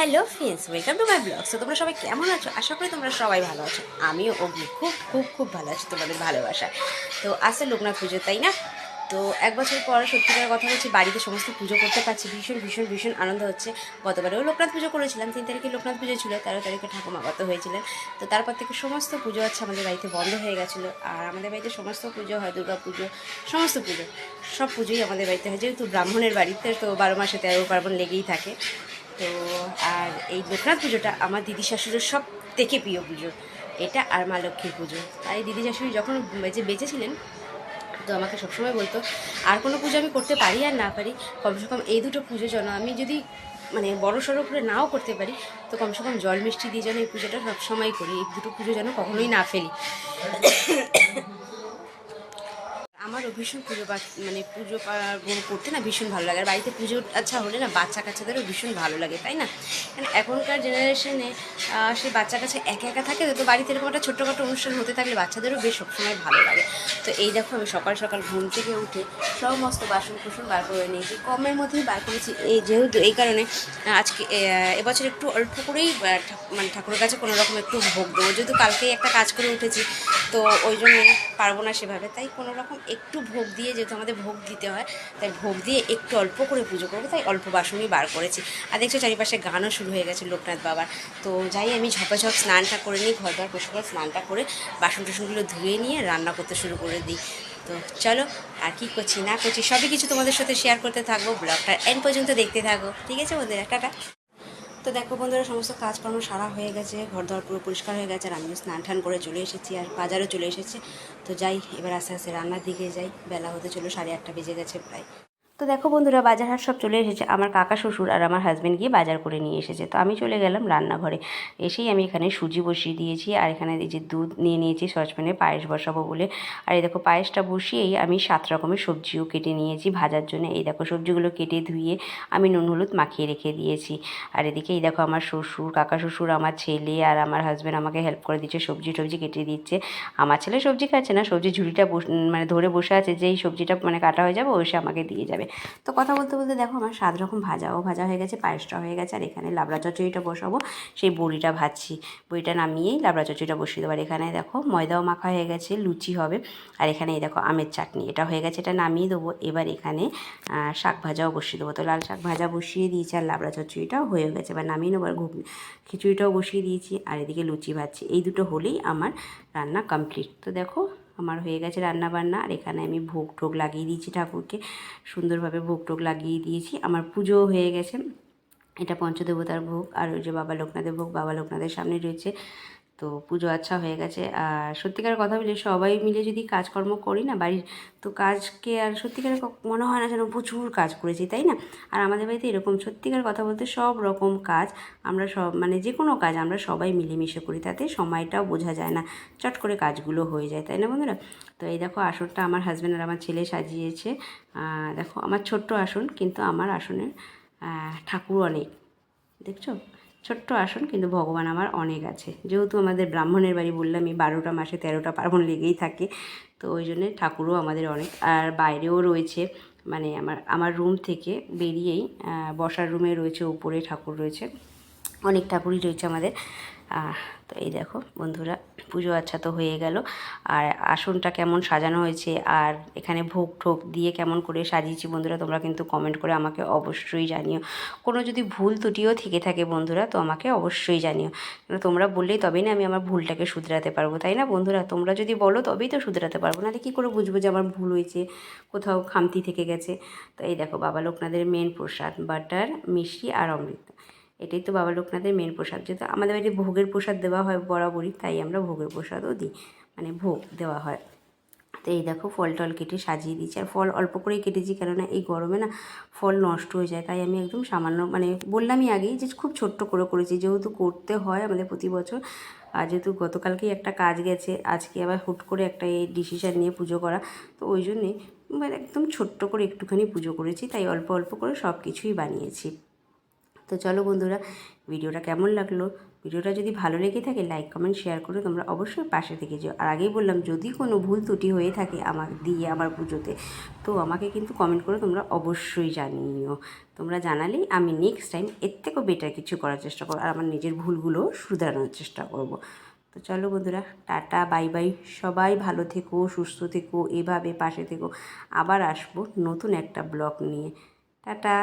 Hello friends welcome to my blog তো তোমরা সবাই কেমন আছো? আশা করি তোমরা সবাই ভালো আছো। আমিও অগ্নি খুব খুব খুব ভালো আছি তোমাদের ভালোবাসা তো আসছে লোকনাথ পুজো, তাই না? তো, এক বছর পর সত্যিকার কথা হচ্ছে বাড়িতে সমস্ত পুজো করতে পারছি। ভীষণ ভীষণ ভীষণ আনন্দ হচ্ছে। গতবারেও লোকনাথ পুজো করেছিলাম। তিন তারিখে লোকনাথ পুজো ছিল। তেরো তারিখে ঠাকুমা গত হয়েছিলেন। তো, তারপর থেকে সমস্ত পুজো হচ্ছে আমাদের বাড়িতে বন্ধ হয়ে গেছিল। আর আমাদের বাড়িতে সমস্ত পুজো হয়, দুর্গা পুজো, সমস্ত পুজো। সব পুজোই আমাদের বাড়িতে হয়। যেহেতু ব্রাহ্মণের বাড়িতে, তো বারো মাসে তেরো পার্বণ লেগেই থাকে। তো, আর এই লোকনাথ পুজোটা আমার দিদি শাশুড়ির সব থেকে প্রিয় পুজো। এটা আর মা লক্ষ্মীর পুজো। এই দিদি শাশুড়ি যখন বেঁচে, বেঁচেছিলেন, তো আমাকে সবসময় বলতো, আর কোনো পুজো আমি করতে পারি আর না পারি? কমসে কম এই দুটো পুজো যেন আমি যদি মানে বড় সড়ো করে নাও করতে পারি, তো কমসে কম জল মিষ্টি দিয়ে যেন এই পুজোটা সবসময় করি। এই দুটো পুজো যেন কখনোই না ফেলি। আমারও ভীষণ পুজো মানে পুজো পা- করতে না ভীষণ ভালো লাগে। আর বাড়িতে পুজো আচ্ছা হলে না বাচ্চা কাচ্চাদেরও ভীষণ ভালো লাগে, তাই না? কারণ এখনকার জেনারেশনে সে বাচ্চা কাছে একা একা থাকে তো বাড়িতে এরকম একটা ছোট্টখাটো অনুষ্ঠান হতে থাকলে বাচ্চাদেরও বেশ সবসময় ভালো লাগে। তো এই দেখো আমি সকাল সকাল ঘুম থেকে উঠে সমস্ত বাসন কুসন বার করে নিয়েছি। কমের মধ্যেই বার করেছি। এই যেহেতু এই কারণে আজকে এবছর একটু অল্প করেই মানে ঠাকুরের কাছে কোনো রকম একটু ভোগ দেবো। যেহেতু কালকেই একটা কাজ করে উঠেছি, তো ওই জন্য পারব না সেভাবে। তাই কোনো রকম একটু ভোগ দিয়ে, যেহেতু আমাদের ভোগ দিতে হয়, তাই ভোগ দিয়ে একটু অল্প করে পুজো করব, তাই অল্প বাসনই বার করেছি। আর দেখছ চারিপাশে গানও শুরু হয়ে গেছে লোকনাথ বাবার। তো যাই, আমি ঝপাঝপ স্নানটা করে নিই, ঘর দর পরিষ্কার করে স্নানটা করে বাসন টাসনগুলো ধুয়ে নিয়ে রান্না করতে শুরু করে দিই। তো চলো, আর কি করছি না করছি, সবই কিছু তোমাদের সাথে শেয়ার করতে থাকব, ব্লগটা এন্ড পর্যন্ত দেখতে থাকো। ঠিক আছে বন্ধুরা, টাটা। তো দেখো বন্ধুরা, সমস্ত কাজকর্ম সারা হয়ে গেছে ঘর দর পুরো পরিষ্কার হয়ে গেছে, আর আমিও স্নান টান করে চলে এসেছি, আর বাজারও চলে এসেছে। তো যাই, এবার আস্তে আস্তে রান্নার দিকে যাই, বেলা হতে চলো সাড়ে আটটা বেজে গেছে প্রায়। তো দেখো বন্ধুরা, বাজার হাট সব চলে এসেছে। আমার কাকা, শ্বশুর আর আমার হাজব্যান্ড গিয়ে বাজার করে নিয়ে এসেছে। তো আমি চলে গেলাম রান্নাঘরে। এসেই আমি এখানে সুজি বসিয়ে দিয়েছি আর এখানে এই যে দুধ নিয়ে নিয়েছি, সসপ্যানে পায়েস বসাবো বলে। আর এই দেখো, পায়েসটা বসিয়েই আমি সাত রকমের সবজিও কেটে নিয়েছি ভাজার জন্য। এই দেখো, সবজিগুলো কেটে ধুয়ে আমি নুন হলুদ মাখিয়ে রেখে দিয়েছি। আর এদিকে এই দেখো, আমার শ্বশুর, কাকা শ্বশুর, আমার ছেলে আর আমার হাজব্যান্ড আমাকে হেল্প করে দিচ্ছে, সবজি টবজি কেটে দিচ্ছে। আমার ছেলে সবজি খাচ্ছে না, সবজি ঝুড়িটা মানে ধরে বসে আছে যেই সবজিটা মানে কাটা হয়ে যাবে ওই সে আমাকে দিয়ে যাবে। তো কথা বলতে বলতে দেখো আমার সাত রকম ভাজাও ভাজা হয়ে গেছে পায়েসটা হয়ে গেছে, আর এখানে লাবড়া চচ্চড়িটা বসাবো। সেই বড়িটা ভাজছি, বড়িটা নামিয়েই লাবড়া চচ্চড়িটা বসিয়ে দেবো। আর এখানে দেখো ময়দাও মাখা হয়ে গেছে, লুচি হবে। আর এখানে এই দেখো আমের চাটনি, এটা হয়ে গেছে, এটা নামিয়ে দেবো। এবার এখানে শাক ভাজাও বসিয়ে দেবো। তো লাল শাক ভাজা বসিয়ে দিয়েছি, আর লাবড়া চচ্চড়িটাও হয়ে গেছে। এবার নামিয়ে নেব, আর ঘুগনি, খিচুড়িটাও বসিয়ে দিয়েছি, আর এদিকে লুচি ভাজছি। এই দুটো হলেই আমার রান্না কমপ্লিট তো দেখো আমার হয়ে গেছে রান্না বান্না আর এখানে আমি ভোগ টোগ লাগিয়ে দিয়েছি ঠাকুরকে। সুন্দরভাবে ভোগ টোগ লাগিয়ে দিয়েছি। আমার পুজো হয়ে গেছে। এটা পঞ্চদেবতার ভোগ। আর ওই যে বাবা লোকনাথের ভোগ, বাবা লোকনাথের সামনে রয়েছে তো পুজো আচ্ছা হয়ে গেছে। আর সত্যিকার কথা বলি সবাই মিলে যদি কাজকর্ম করি না বাড়ির, তো কাজকে আর সত্যিকার মনে হয় না যেন প্রচুর কাজ করেছি, তাই না? আর আমাদের বাড়িতে এরকম সত্যিকার কথা বলতে সব রকম কাজ আমরা সব মানে যে কোনো কাজ আমরা সবাই মিলেমিশে করি, তাতে সময়টাও বোঝা যায় না, চট করে কাজগুলো হয়ে যায়, তাই না বন্ধুরা? তো এই দেখো আসনটা আমার হাজব্যান্ড আর আমার ছেলে সাজিয়েছে। দেখো আমার ছোট্ট আসন, কিন্তু আমার আসনের ঠাকুর অনেক দেখছ? ছোট্ট আসন, কিন্তু ভগবান আমার অনেক আছে। যেহেতু আমাদের ব্রাহ্মণের বাড়ি বললাম, এই বারোটা মাসে তেরোটা পার্বণ লেগেই থাকে, তো ওই জন্যে ঠাকুরও আমাদের অনেক। আর বাইরেও রয়েছে মানে আমার আমার রুম থেকে বেরিয়েই বসার রুমে রয়েছে, উপরে ঠাকুর রয়েছে, অনেক ঠাকুরই রয়েছে আমাদের। তো এই দেখো বন্ধুরা, পুজো আচ্ছা তো হয়ে গেল। আর আসনটা কেমন সাজানো হয়েছে আর এখানে ভোগ ঠোক দিয়ে কেমন করে সাজিয়েছি বন্ধুরা, তোমরা কিন্তু কমেন্ট করে আমাকে অবশ্যই জানিও। কোনো যদি ভুল ত্রুটিও থেকে থাকে বন্ধুরা, তো আমাকে অবশ্যই জানিও। তোমরা বললেই তবেই না আমি আমার ভুলটাকে শুধরাতে পারব, তাই না বন্ধুরা? তোমরা যদি বলো তবেই তো শুধরাতে পারব, নাহলে কী করে বুঝব যে আমার ভুল হয়েছে, কোথাও খামতি থেকে গেছে? তো এই দেখো বাবা লোকনাদের মেন প্রসাদ বাটার মিষ্টি আর অমৃত। এটাই তো বাবা লোকনাথের মেন প্রসাদ। যেহেতু আমাদের বাড়িতে ভোগের প্রসাদ দেওয়া হয় বরাবরই, তাই আমরা ভোগের প্রসাদও দিই মানে ভোগ দেওয়া হয়। তো এই দেখো ফল টল কেটে সাজিয়ে দিচ্ছি আর ফল অল্প করেই কেটেছি, কেননা এই গরমে না ফল নষ্ট হয়ে যায়, তাই আমি একদম সামান্য মানে বললামই আগেই যে খুব ছোট্ট করে করেছি। যেহেতু করতে হয় আমাদের প্রতি বছর, আর যেহেতু গতকালকেই একটা কাজ গেছে, আজকে আবার হুট করে একটা এই ডিসিশান নিয়ে পুজো করা, তো ওই জন্যে মানে একদম ছোট্ট করে একটুখানি পুজো করেছি, তাই অল্প অল্প করে সব কিছুই বানিয়েছি। তো চলো বন্ধুরা, ভিডিওটা কেমন লাগল? ভিডিওটা যদি ভালো লেগে থাকে লাইক কমেন্ট শেয়ার করে। তোমরা অবশ্যই পাশে থেকে যেও। আর আগেই বললাম, যদি কোনো ভুল ত্রুটি হয়ে থাকে আমার দিয়ে আমার পুজোতে, তো আমাকে কিন্তু কমেন্ট করে তোমরা অবশ্যই জানিও তোমরা জানালেই আমি নেক্সট টাইম এর থেকেও বেটার কিছু করার চেষ্টা করব, আর আমার নিজের ভুলগুলো শুধরানোর চেষ্টা করব। তো চলো বন্ধুরা, টাটা বাই বাই সবাই ভালো থেকো, সুস্থ থেকো, এভাবে পাশে থেকো। আবার আসব নতুন একটা ব্লগ নিয়ে। টাটা।